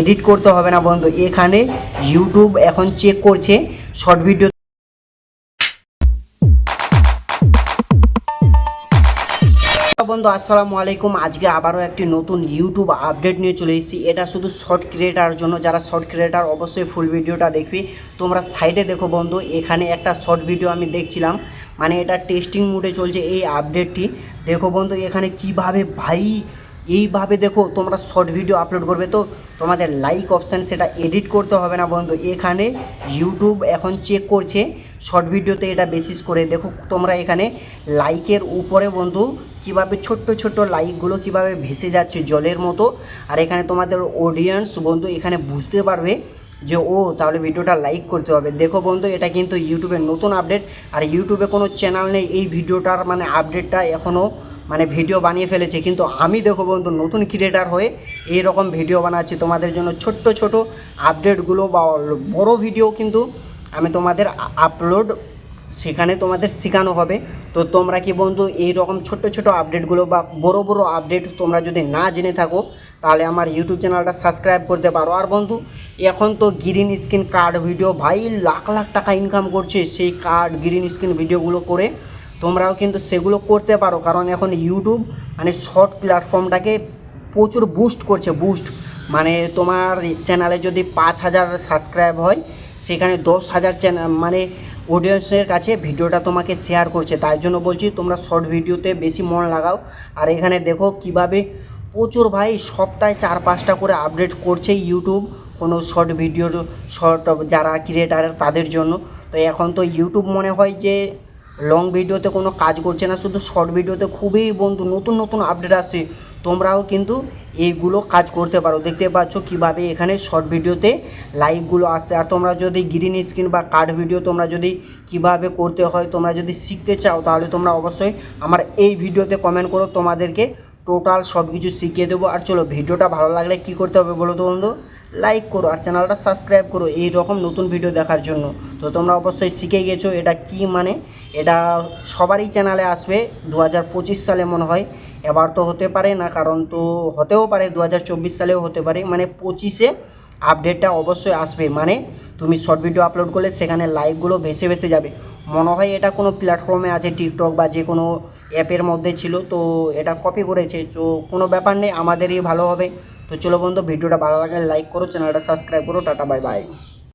Edit করতে হবে না বন্ধু। এখানে ইউটিউব এখন চেক করছে। শর্ট ভিডিও বন্ধু, আসসালামু আলাইকুম। আজকে আবারও একটি নতুন ইউটিউব আপডেট নিয়ে চলে এসেছি। এটা শুধু শর্ট ক্রিয়েটার জন্য। যারা শর্ট ক্রিয়েটার অবশ্যই ফুল ভিডিওটা দেখবি। তোমরা সাইডে দেখো বন্ধু, এখানে একটা শর্ট ভিডিও আমি দেখছিলাম। মানে এটা টেস্টিং মোডে চলছে এই আপডেটটি দেখো বন্ধু, এখানে কীভাবে ভাই এইভাবে দেখো তোমরা শর্ট ভিডিও আপলোড করবে, তো তোমাদের লাইক অপশান সেটা এডিট করতে হবে না বন্ধু। এখানে ইউটিউব এখন চেক করছে শর্ট ভিডিওতে এটা বেসিস করে। দেখো তোমরা এখানে লাইকের উপরে বন্ধু, কীভাবে ছোট্ট ছোট্ট লাইকগুলো কীভাবে ভেসে যাচ্ছে জলের মতো। আর এখানে তোমাদের অডিয়েন্স বন্ধু এখানে বুঝতে পারবে যে, ও তাহলে ভিডিওটা লাইক করতে হবে। দেখো বন্ধু, এটা কিন্তু ইউটিউবের নতুন আপডেট আর ইউটিউবে কোনো চ্যানেল নেই। এই ভিডিওটার মানে আপডেটটা এখনও মানে ভিডিও বানিয়ে ফেলেছে। কিন্তু আমি দেখো বন্ধু, নতুন ক্রিয়েটার হয়ে এই রকম ভিডিও বানাচ্ছি। তোমাদের জন্য ছোট্ট ছোট আপডেটগুলো বা বড় ভিডিও কিন্তু আমি তোমাদের আপলোড সেখানে তোমাদের শেখানো হবে। তো তোমরা কি বন্ধু এই রকম ছোট্ট ছোট আপডেটগুলো বা বড় বড় আপডেট তোমরা যদি না জেনে থাকো, তাহলে আমার ইউটিউব চ্যানেলটা সাবস্ক্রাইব করতে পারো। আর বন্ধু, এখন তো গ্রিন স্ক্রিন কার্ড ভিডিও ভাই লাখ লাখ টাকা ইনকাম করছে। সেই কার্ড গ্রিন স্ক্রিন ভিডিওগুলো করে তোমরাও কিন্তু সেগুলো করতে পারো, কারণ এখন ইউটিউব মানে শর্ট প্ল্যাটফর্মটাকে প্রচুর বুস্ট করছে বুস্ট মানে তোমার চ্যানেলে যদি পাঁচ হাজার সাবস্ক্রাইব হয়, সেখানে দশ হাজার চ্যানেল মানে অডিয়েন্সের কাছে ভিডিওটা তোমাকে শেয়ার করছে। তাই জন্য বলছি, তোমরা শর্ট ভিডিওতে বেশি মন লাগাও। আর এখানে দেখো কীভাবে প্রচুর ভাই সপ্তাহে চার পাঁচটা করে আপডেট করছে ইউটিউব কোনো শর্ট ভিডিওর শর্ট যারা ক্রিয়েটার তাদের জন্য। তো এখন তো ইউটিউব মনে হয় যে লং ভিডিওতে কোনো কাজ করছে না, শুধু শর্ট ভিডিওতে খুবই বন্ধু নতুন নতুন আপডেট আসছে। তোমরাও কিন্তু এইগুলো কাজ করতে পারো। দেখতে পাচ্ছ কীভাবে এখানে শর্ট ভিডিওতে লাইভগুলো আসছে। আর তোমরা যদি গ্রিন স্ক্রিন বা কার্ড ভিডিও তোমরা যদি কীভাবে করতে হয়, তোমরা যদি শিখতে চাও, তাহলে তোমরা অবশ্যই আমার এই ভিডিওতে কমেন্ট করো। তোমাদেরকে টোটাল সব কিছু শিখিয়ে দেবো। আর চলো, ভিডিওটা ভালো লাগলে কি করতে হবে বলো তো বন্ধু? লাইক করো আর চ্যানেলটা সাবস্ক্রাইব করো এই রকম নতুন ভিডিও দেখার জন্য। তো তোমরা অবশ্যই শিখে গেছো এটা কি মানে? এটা সবারই চ্যানেলে আসবে দু হাজার পঁচিশ সালে মনে হয়। এবার তো হতে পারে না, কারণ তো হতেও পারে দু হাজার চব্বিশ সালেও হতে পারে। মানে পঁচিশে আপডেটটা অবশ্যই আসবে। মানে তুমি শর্ট ভিডিও আপলোড করলে সেখানে লাইকগুলো ভেসে ভেসে যাবে। মনে হয় এটা কোনো প্ল্যাটফর্মে আছে টিকটক বা যে কোনো অ্যাপের মধ্যে ছিল, তো এটা কপি করেছে। তো কোনো ব্যাপার নেই, আমাদেরই ভালো হবে। তো চলো বন্ধু ভিডিওটা ভালো লাগে লাইক করো চ্যানেলটা সাবস্ক্রাইব করো টাটা বাই বাই